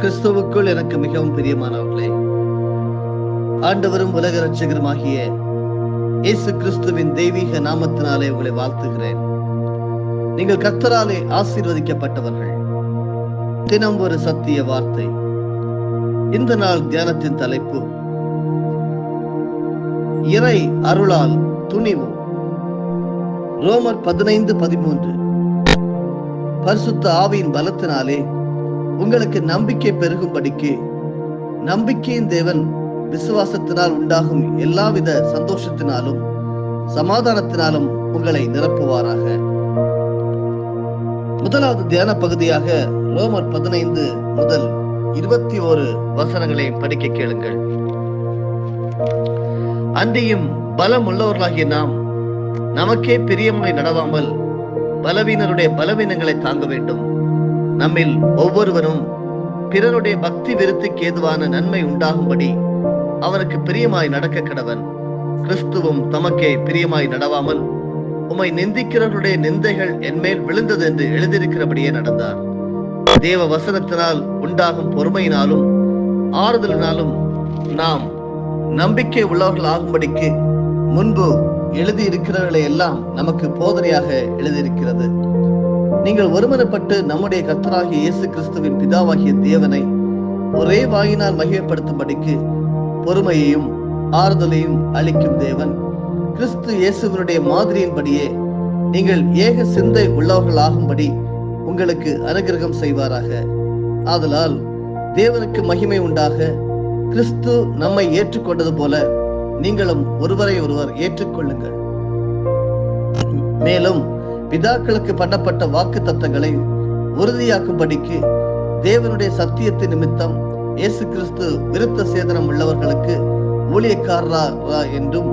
கிறிஸ்துவுக்குள் எனக்கு மிகவும் பிரியமானவர்களே ஆண்டவரும் உலக ரட்சகருமாகிய இயேசு கிறிஸ்துவின் தெய்வீக நாமத்தினாலே உங்களை வாழ்த்துகிறேன். நீங்கள் கர்த்தராலே ஆசீர்வதிக்கப்பட்டவர்கள். தினம் ஒரு சத்திய வார்த்தை. இந்த நாள் தியானத்தின் தலைப்பு இறை அருளால் துணிவு ரோமர் பதினைந்து பதிமூன்று பரிசுத்த ஆவியின் பலத்தினாலே உங்களுக்கு நம்பிக்கை பெருகும்படிக்கு நம்பிக்கையின் தேவன் விசுவாசத்தினால் உண்டாகும் எல்லாவித சந்தோஷத்தினாலும் சமாதானத்தினாலும் உங்களை நிரப்புவாராக. முதலாவது தியான பகுதியாக ரோமர் பதினைந்து முதல் இருபத்தி ஓரு வசனங்களை படிக்க கேளுங்கள். அன்றியும் பலம் உள்ளவர்களாகிய நாம் நமக்கே பிரியமாய் நடவாமல் பலவீனருடைய பலவீனங்களை தாங்க வேண்டும். நம்மில் ஒவ்வொருவரும் பிறருடைய பக்தி விருத்திக்கு ஏதுவான நன்மை உண்டாகும்படி அவனுக்கு பிரியமாய் நடக்க கடவன். கிறிஸ்துவும் தமக்கே பிரியமாய் நடவாமல் உம்மை நிந்திக்கிறவருடைய நிந்தைகள் என்மேல் விழுந்தது என்று எழுதியிருக்கிறபடியே நடந்தார். தேவ வசனத்தினால் உண்டாகும் பொறுமையினாலும் ஆறுதலினாலும் நாம் நம்பிக்கை உள்ளவர்கள் ஆகும்படிக்கு முன்பு எழுதியிருக்கிறவர்களை எல்லாம் நமக்கு போதனையாக எழுதியிருக்கிறது. நீங்கள் வருமனப்பட்டு நம்முடைய கர்த்தராகிய இயேசு கிறிஸ்துவின் பிதாவாகிய தேவனை ஒரே வாயினால் மகிமைப்படுத்தும்படிக்கு பொறுமையையும் ஆறுதலையும் அளிக்கும் தேவன். கிறிஸ்து இயேசுவனுடைய மாதிரியின்படியே நீங்கள் ஏக சிந்தை உள்ளவர்களாகும்படி உங்களுக்கு அனுகிரகம் செய்வாராக. ஆதலால் தேவனுக்கு மகிமை உண்டாக கிறிஸ்து நம்மை ஏற்றுக்கொண்டது போல நீங்களும் ஒருவரை ஒருவர் ஏற்றுக்கொள்ளுங்கள். மேலும் பிதாக்களுக்கு பண்ணப்பட்ட வாக்கு தத்தங்களை உறுதியாக்கும்படிக்கு தேவனுடைய சத்தியத்தை நிமித்தம் இயேசு கிறிஸ்து விருத்த சேதனம் உள்ளவர்களுக்கு ஊழியக்காரரா என்றும்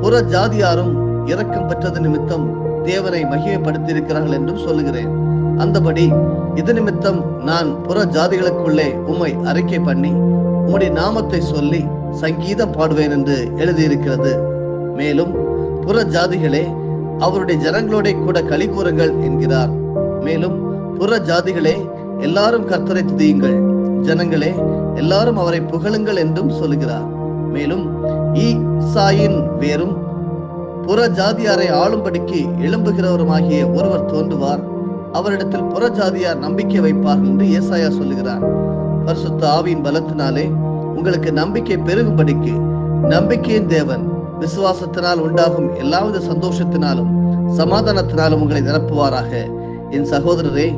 புற ஜாதியாரும் இரக்கம் பெற்றது நிமித்தம் தேவனை மகிமைப்படுத்தியிருக்கிறார்கள் என்றும் சொல்லுகிறேன். அந்தபடி இது நிமித்தம் நான் புற ஜாதிகளுக்குள்ளே உம்மை அறிக்கை பண்ணி உம்முடைய நாமத்தை சொல்லி சங்கீதம் பாடுவேன் என்று எழுதியிருக்கிறது. மேலும் புற ஜாதிகளே அவருடைய ஜனங்களோட கூட களி கூறுங்கள் என்கிறார். மேலும் புற ஜாதிகளே எல்லாரும் கர்த்தரை துதியுங்கள். ஜனங்களே எல்லாரும் அவரை புகழுங்கள் என்றும் சொல்லுகிறார். மேலும் ஈசாயின் வேறும் புற ஜாதியாரை ஆளும்படிக்கு எழும்புகிறவருமாகிய ஒருவர் தோன்றுவார். அவரிடத்தில் புற ஜாதியார் நம்பிக்கை வைப்பார் என்று ஏசாயா சொல்லுகிறார். பரிசுத்த ஆவியின் பலத்தினாலே உங்களுக்கு நம்பிக்கை பெருகும்படிக்கு நம்பிக்கையின் தேவன். விசுவாசத்தினால் உண்டாகும் எல்லாவித சந்தோஷத்தினாலும் சமாதானத்தினாலும் உங்களை நிரப்புவாராக. என் சகோதரரே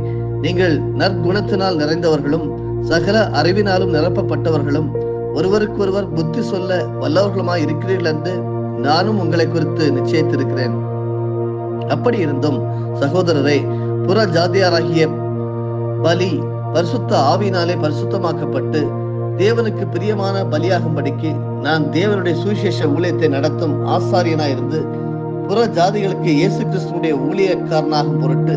நீங்கள் நற்குணத்தினால் நிறைந்தவர்களும் சகல அறிவினாலும் நிரப்பப்பட்டவர்களும் ஒருவருக்கொருவர் புத்தி சொல்ல வல்லவர்களுமாய் இருக்கிறீர்கள் என்று நானும் உங்களை குறித்து நிச்சயித்திருக்கிறேன். அப்படி இருந்தும் சகோதரரே புற ஜாதியாராகிய பலி பரிசுத்த ஆவினாலே பரிசுத்தமாக்கப்பட்டு தேவனுக்கு பிரியமான பலியாகும்படிக்கு நான் தேவனுடைய சுவிசேஷ ஊழியத்தை நடத்தும் ஆசாரியனா இருந்து புற ஜாதிகளுக்கு இயேசு கிறிஸ்துடைய ஊழியக்காரனாகும் பொருட்டு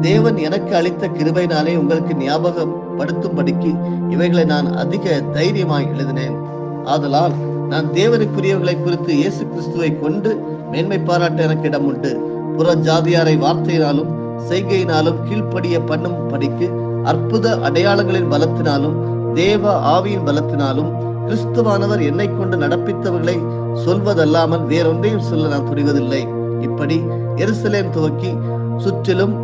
தேவன் எனக்கு அளித்த கிருபையினாலே உங்களுக்கு ஞாபகப்படுத்தும்படிக்கு இவைகளை நான் அதிக தைரியமாய் எழுதினேன். ஆதலால் நான் தேவனுக்குரியவர்களை குறித்து இயேசு கிறிஸ்துவை கொண்டு மேன்மை பாராட்ட எனக்கு இடம் உண்டு. புற ஜாதியாரை வார்த்தையினாலும் செய்கையினாலும் கீழ்ப்படிய பண்ணும் படிக்கு அற்புத அடையாளங்களின் பலத்தினாலும் தேவ ஆவியின் பலத்தினாலும் கிறிஸ்துவானவர் என்னை கொண்டு நடப்பித்தவர்களை சொல்வதல்லாமல் வேறொன்றையும் சொல்ல நான் துணிவதில்லை. இப்படி எருசலேம் துவக்கி சுற்றிலும்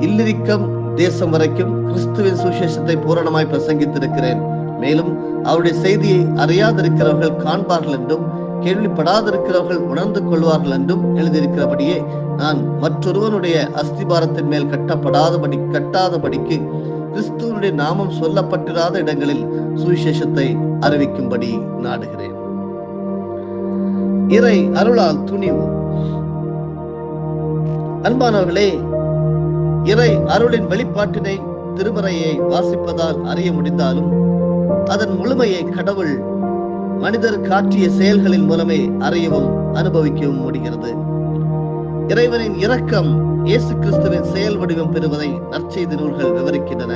இல்லிரிக்கம் தேசம் வரைக்கும் கிறிஸ்துவின் சுசேஷத்தை பூரணமாய் பிரசங்கித்திருக்கிறேன். மேலும் அவருடைய செய்தியை அறியாதிருக்கிறவர்கள் காண்பார்கள் என்றும் கேள்விப்படாதிருக்கிறவர்கள் உணர்ந்து கொள்வார்கள் என்றும் எழுதியிருக்கிறபடியே நான் மற்றொருவனுடைய அஸ்திபாரத்தின் மேல் கட்டப்படாதபடி கட்டாதபடிக்கு கிறிஸ்துவனுடைய நாமம் சொல்லப்பட்டிராத இடங்களில் சுவிசேஷத்தை அறிவிக்கும்படி நாடுகிறேன். இறை அருளால் துணிவு. அன்பானவர்களே இறை அருளின் வெளிப்பாட்டினை திருமறையை வாசிப்பதால் அறிய முடிந்தாலும் அதன் முழுமையை கடவுள் மனிதர் காட்டிய செயல்களின் மூலமே அறியவும் அனுபவிக்கவும் முடிகிறது. இறைவனின் இரக்கம் இயேசு கிறிஸ்துவின் செயல் வடிவம் பெறுவதை நற்செய்தி நூல்கள் விவரிக்கின்றன.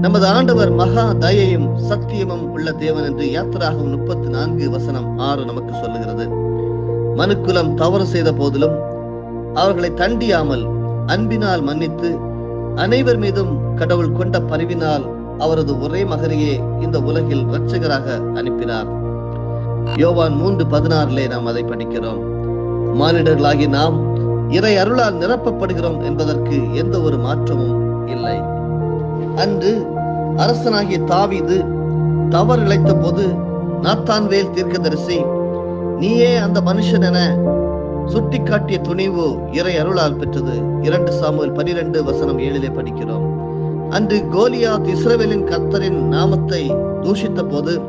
நமது ஆண்டவர் மகா தயையும் சத்தியமும் உள்ள தேவன் என்று யாத்திராகும் முப்பத்தி நான்கு வசனம் ஆறு நமக்கு சொல்லுகிறது. மனுக்குலம் தவறு செய்த போதிலும் அவர்களை தண்டியாமல் அன்பினால் மன்னித்து அனைவர் மீதும் கடவுள் கொண்ட பரிவினால் அவரது ஒரே மகரையே இந்த உலகில் இரட்சகராக அனுப்பினார். யோவான் மூன்று பதினாறிலே நாம் அதை படிக்கிறோம். மானிடர்களாகி நாம் இறை அருளால் நிரப்பப்படுகிறோம் என்பதற்கு எந்த ஒரு மாற்றமும் இல்லை. அன்று அரசனாகிய தாவிது தவறு இழைத்த போது நாத்தான்வேல் தீர்க்கதரிசி நீயே அந்த மனுஷன் என சுட்டிக்காட்டிய துணிவு இறை அருளால் பெற்றது. இரண்டு சாமுவல் பனிரெண்டு வசனம் ஏழிலே படிக்கிறோம். அன்று கோலியாத் இஸ்ரவேலின் கர்த்தரின் நாமத்தை தூஷித்த போது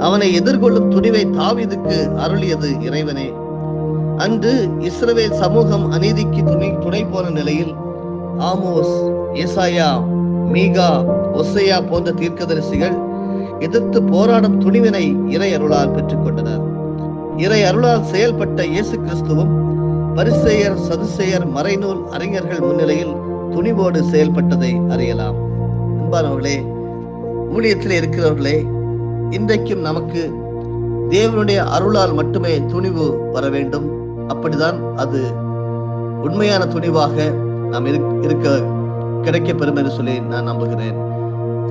அவனை எதிர்கொள்ளும் துணிவை தாவிதுக்கு அருளியது இறைவனே. அன்று இஸ்ரவேல் சமூகம் அநீதிக்கு துணை துணை போன நிலையில் ஆமோஸ் ஏசாயா மீகா ஒசையா போன்ற தீர்க்கதரிசிகள் எதிர்த்து போராடும் துணிவினை இறை அருளால் பெற்றுக்கொண்டனர். இறை அருளால் செயல்பட்ட இயேசு கிறிஸ்துவும் பரிசெயர் சதுசெயர் மறைநூல் அறிஞர்கள் முன்னிலையில் துணிவோடு செயல்பட்டதை அறியலாம். அன்பானவர்களே ஊழியத்தில் இருக்கிறவர்களே இன்றைக்கும் நமக்கு தேவனுடைய அருளால் மட்டுமே துணிவு வர வேண்டும். அப்படிதான் அது உண்மையான துணிவாக நாம் இருக்- இருக்க கிடைக்க பெறும் என்று சொல்லி நான் நம்புகிறேன்.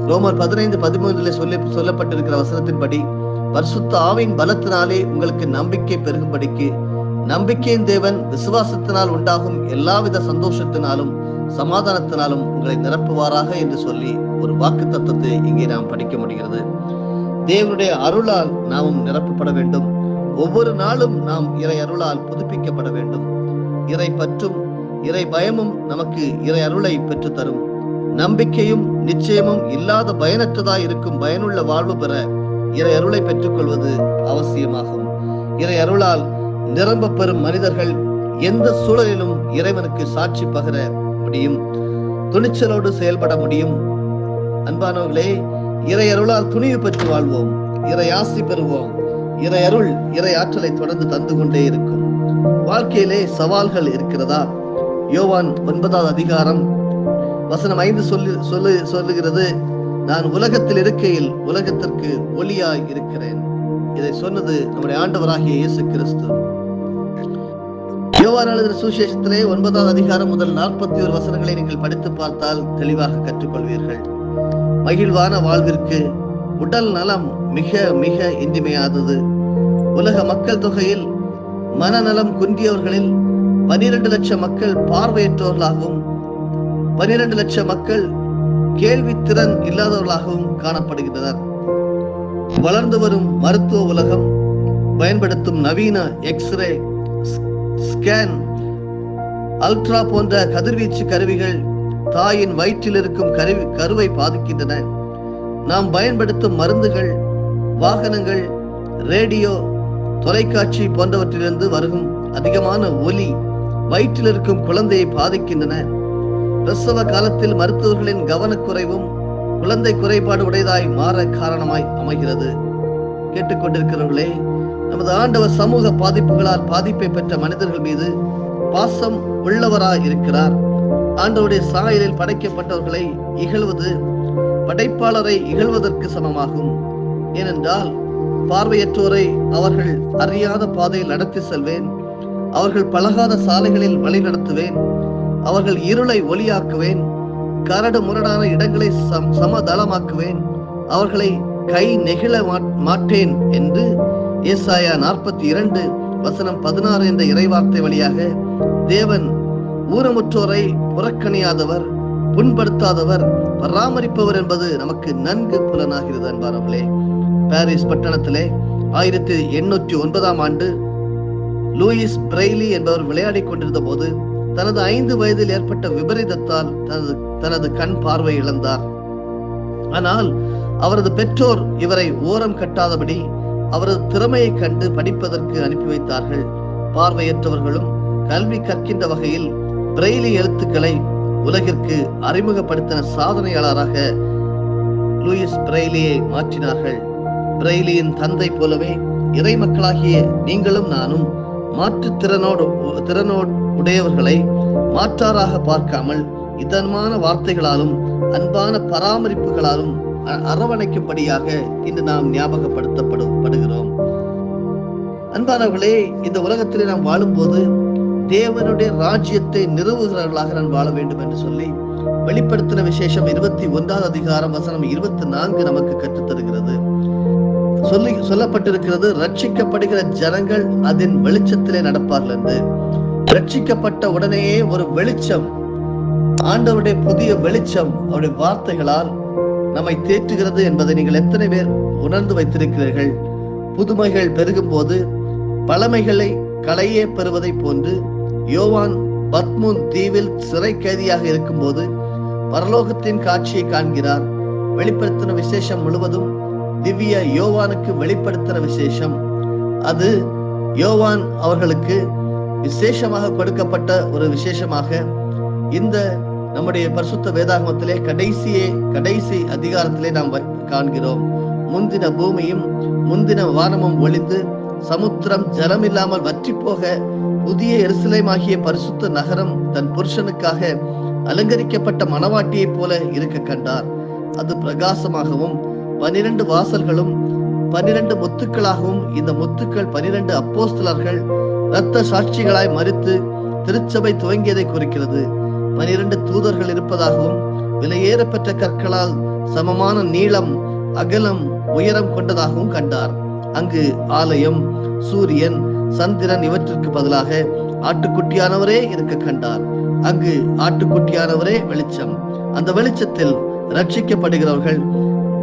ரோமர் பதினைந்து பதிமூன்றில் சொல்லி சொல்லப்பட்டிருக்கிற வசனத்தின்படி பரிசுத்த ஆவின் பலத்தினாலே உங்களுக்கு நம்பிக்கை பெருகும்படிக்கு நம்பிக்கையின் தேவன் விசுவாசத்தினால் உண்டாகும் எல்லாவித சந்தோஷத்தினாலும் சமாதானத்தினாலும் உங்களை நிரப்புவாராக என்று சொல்லி ஒரு வாக்கு தத்துவத்தை இங்கே நாம் படிக்க முடிகிறது. தேவனுடைய அருளால் நாமும் நிரப்பப்பட வேண்டும். ஒவ்வொரு நாளும் நாம் இறை அருளால் புதுப்பிக்கப்பட வேண்டும். இறை பற்றும் இறை பயமும் நமக்கு இறை அருளை பெற்று தரும். நம்பிக்கையும் நிச்சயமும் இல்லாத பயனற்றதாய் இருக்கும் பயனுள்ள வாழ்வு பெற இறை அருளை பெற்றுக்கொள்வது அவசியமாகும். இறை அருளால் நிரம்ப பெறும் மனிதர்கள் எந்த சூழலிலும் இறைவனுக்கு சாட்சி பகர முடியும். துணிச்சலோடு செயல்பட முடியும். அன்பானவர்களே இறை அருளால் துணிவு பெற்று வாழ்வோம். இறை ஆசி பெறுவோம். இறை அருள் இறை ஆற்றலை தொடர்ந்து தந்து கொண்டே இருக்கும். வாழ்க்கையிலே சவால்கள் இருக்கிறதா? யோவான் ஒன்பதாவது அதிகாரம் வசனம் ஐந்து சொல்லி சொல்லு சொல்லுகிறது நான் உலகத்தில் இருக்கையில் உலகத்திற்கு ஒளியாய் இருக்கிறேன். இதை சொன்னது நம்முடைய ஆண்டவராகிய இயேசு கிறிஸ்து. யோவான் எழுதின ஒன்பதாவது அதிகாரம் முதல் நாற்பத்தி ஒரு வசனங்களை நீங்கள் படித்து பார்த்தால் தெளிவாக கற்றுக்கொள்வீர்கள். மகிழ்வான வாழ்விற்கு உடல் நலம் மிக மிக இன்றிமையாதது உலக மக்கள் தொகையில் மனநலம் குன்றியவர்களில் பனிரெண்டு லட்சம் மக்கள் பார்வையற்றவர்களாகவும் பனிரெண்டு லட்சம் மக்கள் கேள்வித்திறன் இல்லாதவர்களாகவும் காணப்படுகின்றனர். வளர்ந்து வரும் மருத்துவ உலகம் பயன்படுத்தும் நவீன எக்ஸ்ரே ஸ்கேன் அல்ட்ரா போன்ற கதிர்வீச்சு கருவிகள் தாயின் வயிற்றில் இருக்கும் கருவி கருவை பாதிக்கின்றன. நாம் பயன்படுத்தும் மருந்துகள் வாகனங்கள் ரேடியோ தொலைக்காட்சி போன்றவற்றிலிருந்து வரும் அதிகமான ஒலி வயிற்றில் இருக்கும் குழந்தையை பாதிக்கின்றன. பிரசவ காலத்தில் மருத்துவர்களின் கவனக்குறைவும் குழந்தை குறைபாடு உடையதாய் மாற காரணமாய் அமைகிறது. கேட்டுக்கொண்டிருக்கிறவர்களே நமது ஆண்டவர் சமூக பாதிப்புகளால் பாதிப்பை பெற்ற மனிதர்கள் மீது பாசம் உள்ளவராய் இருக்கிறார் ஆண்டவருடைய சாயலில் படைக்கப்பட்டவர்களை இகழ்வது படைப்பாளரை இகழ்வதற்கு சமமாகும். ஏனென்றால் பார்வையற்றோரை அவர்கள் அறியாத பாதையில் நடத்தி செல்வேன். அவர்கள் பழகாத சாலைகளில் வழி நடத்துவேன். அவர்கள் இருளை ஒளியாக்குவேன். கரடு முரடான இடங்களை சம் சமதளமாக்குவேன். அவர்களை கை நெகிழ மாட்டேன் என்று ஏசாயா நாற்பத்தி இரண்டு வசனம் பதினாறு என்ற இறைவார்த்தை வழியாக தேவன் ஊனமுற்றோரை புறக்கணியாதவர் புண்படுத்தாதவர் பராமரிப்பவர் என்பது நமக்கு நன்கு புலனாகிறது அன்பானவர்களே. பாரிஸ் பட்டணத்திலே ஆயிரத்தி எண்ணூற்றி ஒன்பதாம் ஆண்டு லூயிஸ் பிரெய்லி என்பவர் விளையாடிக் கொண்டிருந்த போது தனது ஐந்து வயதில் ஏற்பட்ட விபரீதத்தால் தனது தனது கண் பார்வை இழந்தார். ஆனால் அவரது பெற்றோர் இவரை ஓரம் கட்டாதபடி அவரது திறமையை கண்டு படிப்பதற்கு அனுப்பி வைத்தார்கள். பார்வையற்றவர்களும் கல்வி கற்கின்ற வகையில் பிரெய்லி எழுத்துக்களை உலகிற்கு அறிமுகப்படுத்தின சாதனையாளராக லூயிஸ் பிரெய்லியை மாற்றினார்கள். பிரெய்லியின் தந்தை போலவே இறை மக்களாகிய நீங்களும் நானும் மாற்றுத்திறனோடு திறனோடு உடையவர்களை மாற்றாராக பார்க்காமல் இதமான வார்த்தைகளாலும் அன்பான பராமரிப்புகளாலும் அ- அரவணைக்கும்படியாக இன்று நாம் ஞாபகப்படுத்தப்படுகிறோம் அன்பானவர்களே இந்த உலகத்திலே நாம் வாழும்போது தேவனுடைய ராஜ்யத்தை நிறுவுகிறவர்களாக நான் வாழ வேண்டும் என்று சொல்லி வெளிப்படுத்தின விசேஷம் இருபத்தி ஒன்றாவது அதிகாரம் வசனம் இருபத்தி நான்கு நமக்கு கற்றுத் தருகிறது சொல்லி சொல்லப்பட்டிருக்கிறது ரட்சிக்கப்படுகிற ஜனங்கள் அதன் வெளிச்சத்திலே நடப்பார்கள் என்று. ரட்சிக்கப்பட்ட உடனேயே ஒரு வெளிச்சம் ஆண்டவருடைய புதிய வெளிச்சம் அவருடைய வார்த்தைகளால் நம்மை தேற்றுகிறது என்பதை நீங்கள் எத்தனை பேர் உணர்ந்து வைத்திருக்கிறீர்கள்? புதுமைகள் பெருகும் போது பழமைகளை களையே பெறுவதை போன்று யோவான் பத்முன் தீவில் சிறை கைதியாக இருக்கும்போது பரலோகத்தின் காட்சியை காண்கிறார். வெளிப்படுத்தின விசேஷம் முழுவதும் திவ்ய யோவானுக்கு வெளிப்படுத்தின விசேஷம். அது யோவான் அவர்களுக்கு விசேஷமாக கொடுக்கப்பட்ட ஒரு விசேஷமாக இந்த நம்முடைய பரிசுத்த வேதாகமத்திலே கடைசியே கடைசி அதிகாரத்திலே நாம் வ- காண்கிறோம். முந்தின பூமியும் முந்தின வானமும் ஒளிந்து சமுத்திரம் ஜலமில்லாமல் வற்றி போக புதிய எருசலேமாகிய பரிசுத்த நகரம் தன் புருஷனுக்காக அலங்கரிக்கப்பட்ட மணவாட்டியைப் போல இருக்க கண்டார். அது பிரகாசமாகவும் பனிரெண்டு வாசல்களும் பனிரெண்டு முத்துக்களாகவும் இந்த முத்துக்கள் பனிரெண்டு அப்போஸ்தலர்கள் இரத்த சாட்சிகளாய் மறித்து திருச்சபை துவங்கியதை குறிக்கிறது. பனிரெண்டு தூதர்கள் இருப்பதாகவும் விலையேறப்பெற்ற கற்களால் சமமான நீளம் அகலம் உயரம் கொண்டதாகவும் கண்டார். அங்கு ஆலயம் சூரியன் சந்திரன் இவற்றிற்கு பதிலாக ஆட்டுக்குட்டியானவரே இருக்க கண்டார். அங்கு ஆட்டுக்குட்டியானவரே வெளிச்சம். அந்த வெளிச்சத்தில் ரட்சிக்கப்படுகிறவர்கள்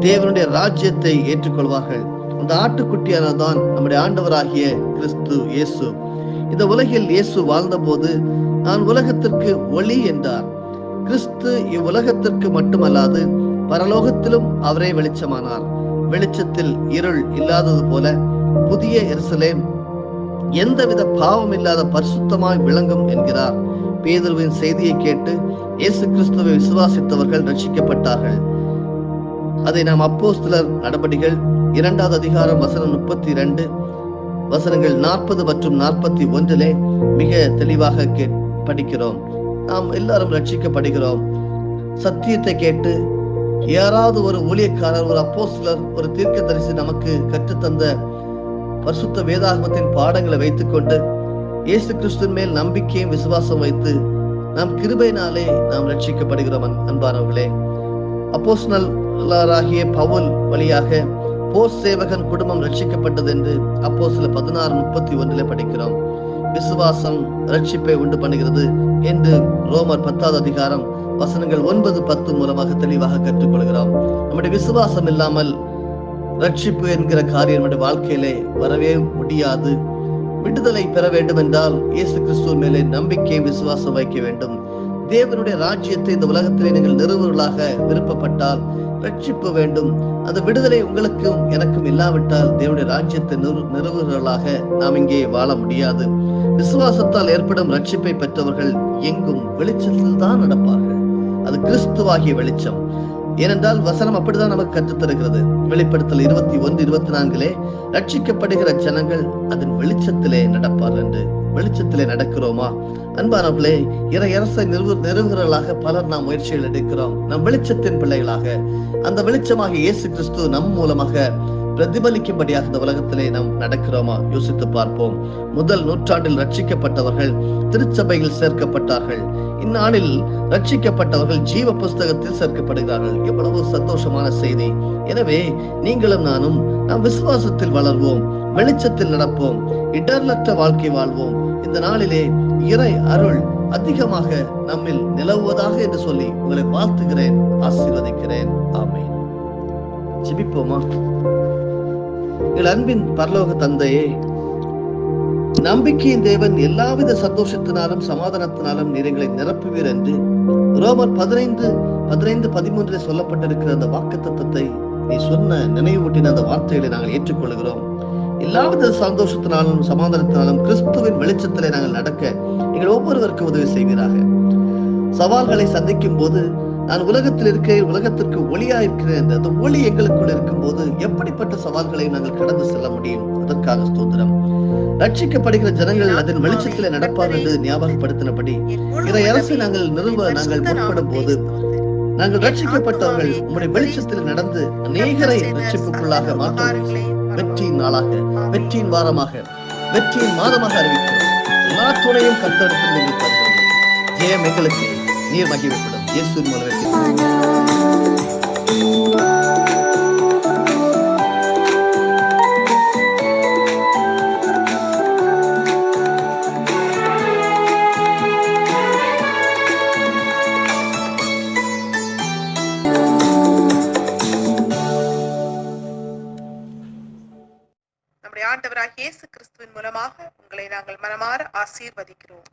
தேவனுடைய ராஜ்யத்தை ஏற்றுக்கொள்வார்கள். அந்த ஆட்டுக்குட்டியானதான் நம்முடைய ஆண்டவராகிய கிறிஸ்து இயேசு. இந்த உலகில் இயேசு வாழ்ந்தபோது நான் உலகத்திற்கு ஒளி என்றார். கிறிஸ்து இவ்வுலகத்திற்கு மட்டுமல்லாது பரலோகத்திலும் அவரே வெளிச்சமானார். வெளிச்சத்தில் இருள் இல்லாதது போல புதிய எருசலேம் எந்தவித பாவம் இல்லாத பரிசுத்தமாய் விளங்கும் என்கிறார். பேதுருவின் செய்தியை கேட்டு இயேசு கிறிஸ்துவை விசுவாசித்தவர்கள் ரட்சிக்கப்பட்டார்கள். அதை நாம் அப்போ சிலர் நடபடிகள் இரண்டாவது அதிகாரம் வசனம் முப்பத்தி இரண்டு வசனங்கள் நாற்பது மற்றும் நாற்பத்தி ஒன்றிலே மிக தெளிவாக படிக்கிறோம். நாம் எல்லாரும் ரட்சிக்கப்படுகிறோம். சத்தியத்தை கேட்டு யாராவது ஒரு ஊழியக்காரர் ஒரு அப்போஸ்லர் ஒரு தீர்க்கதரிசி நமக்கு கற்றுத்தந்த பரிசுத்த வேதாகமத்தின் பாடங்களை வைத்துக்கொண்டு இயேசு கிறிஸ்துவின் மேல் நம்பிக்கையும் விசுவாசம் வைத்து நாம் கிருபையினாலே நாம் ரட்சிக்கப்படுகிறோம் அன்பானவர்களே. அப்போஸ்தலராகிய பவுல் வழியாக போர் சேவகன் குடும்பம் ரட்சிக்கப்பட்டது என்று அப்போ சில பதினாறு முப்பத்தி ஒன்றில் படிக்கிறோம். விசுவாசம் ரட்சிப்பை உண்டு பண்ணுகிறது என்று ரோமர் பத்தாவது அதிகாரம் வசனங்கள் ஒன்பது பத்து மூலமாக தெளிவாக கற்றுக்கொள்கிறோம். நம்முடைய விசுவாசம் இல்லாமல் ரட்சிப்பு என்கிற காரியம் நம்முடைய வாழ்க்கையிலே வரவே முடியாது. விடுதலை பெற வேண்டும் என்றால் இயேசு கிறிஸ்துவ மேலே நம்பிக்கை விசுவாசம் வைக்க வேண்டும். தேவனுடைய ராஜ்யத்தை இந்த உலகத்திலே நீங்கள் நிறுவர்களாக விருப்பப்பட்டால் ரட்சிப்பு வேண்டும். அந்த விடுதலை உங்களுக்கும் எனக்கும் இல்லாவிட்டால் தேவனுடைய ராஜ்யத்தை நிறுவர்களாக நாம் இங்கே வாழ முடியாது. விசுவாசத்தால் ஏற்படும் ரட்சிப்பை பெற்றவர்கள் எங்கும் வெளிச்சத்தில் தான் நடப்பார்கள். அது கிறிஸ்துவாகிய வெளிச்சம். ஏனென்றால் வசனம் அப்படிதான் நமக்கு கற்றுத்தருகிறது வெளிப்படுத்தல் இருபத்தி ஒன்று இருபத்தி நான்கிலே ரட்சிக்கப்படுகிற ஜனங்கள் அதன் வெளிச்சத்திலே நடப்பார் என்று. வெளிச்சத்திலே நடக்கிறோமா? அன்பானவர்களே இறையரசை நிறுவ நிறுவுகிறவர்களாக பலர் நாம் முயற்சிகள் எடுக்கிறோம். நம் வெளிச்சத்தின் பிள்ளைகளாக. அந்த வெளிச்சமாக இயேசு கிறிஸ்து நம் மூலமாக பிரதிபலிக்கும்படியாக இந்த உலகத்திலே நாம் நடக்கிறோமா? யோசித்து பார்ப்போம். முதல் நூற்றாண்டில் ரட்சிக்கப்பட்டவர்கள் திருச்சபையில் சேர்க்கப்பட்டார்கள். இந்நாளில் ரட்சிக்கப்பட்டவர்கள் ஜீவ புஸ்தகத்தில் சேர்க்கப்படுகிறார்கள். எவ்வளவு சந்தோஷமான செய்தி. எனவே நீங்களும் நானும் நாம் விசுவாசத்தில் வளர்வோம். வெளிச்சத்தில் நடப்போம். இடர்லற்ற வாழ்க்கை வாழ்வோம். இந்த நாளிலே இறை அருள் அதிகமாக நம்மில் நிலவுவதாக என்று சொல்லி உங்களை வாழ்த்துகிறேன் ஆசீர்வதிக்கிறேன். ஆமேன். ஜிபிப்போமா? எங்கள் அன்பின் பரலோக தந்தையே நம்பிக்கையின் தேவன் எல்லாவித சந்தோஷத்தினாலும் சமாதானத்தினாலும் நீர் எங்களை நிரப்புவீர் என்று ரோமர் பதினைந்து பதினைந்து பதிமூன்றில் சொல்லப்பட்டிருக்கிற அந்த வாக்கு தத்துவத்தை நீ சொன்ன நினைவூட்டின அந்த வார்த்தைகளை நாங்கள் ஏற்றுக்கொள்கிறோம். எல்லாவித சந்தோஷத்தினாலும் சமாதானத்தினாலும் கிறிஸ்துவின் வெளிச்சத்திலே நாங்கள் நடக்க எங்கள் ஒவ்வொருவருக்கு உதவி செய்வீராக. சவால்களை சந்திக்கும் போது நான் உலகத்தில் இருக்கிறேன் உலகத்திற்கு ஒளியா இருக்கிறேன் அந்த ஒளி எங்களுக்குள் இருக்கும் போது எப்படிப்பட்ட சவால்களை நாங்கள் கடந்து செல்ல முடியும்? அதற்காக ஸ்தோத்திரம். ரட்சிக்கப்படுகிற ஜனங்கள் அதன் வெளிச்சத்தில் நடப்பார் என்று ஞாபகப்படுத்தினபடி இதை அரசை நாங்கள் நிறுவ நாங்கள் முற்படும் போது நாங்கள் ரட்சிக்கப்பட்டவர்கள் உங்களுடைய வெளிச்சத்தில் நடந்து அநேகரை ரட்சிப்புக்குள்ளாக மாற்றும் வெற்றியின் நாளாக வெற்றியின் வாரமாக வெற்றியின் மாதமாக அறிவிக்கிறோம். எல்லா துணையும் கத்தெடுத்து நீங்கள் தருகிறோம் ஜெயம் எங்களுக்கு நீர் மகிழ்விப்படும் இயேசு மூலம். நாங்கள் மனமாற ஆசீர்வதிக்கிறோம்.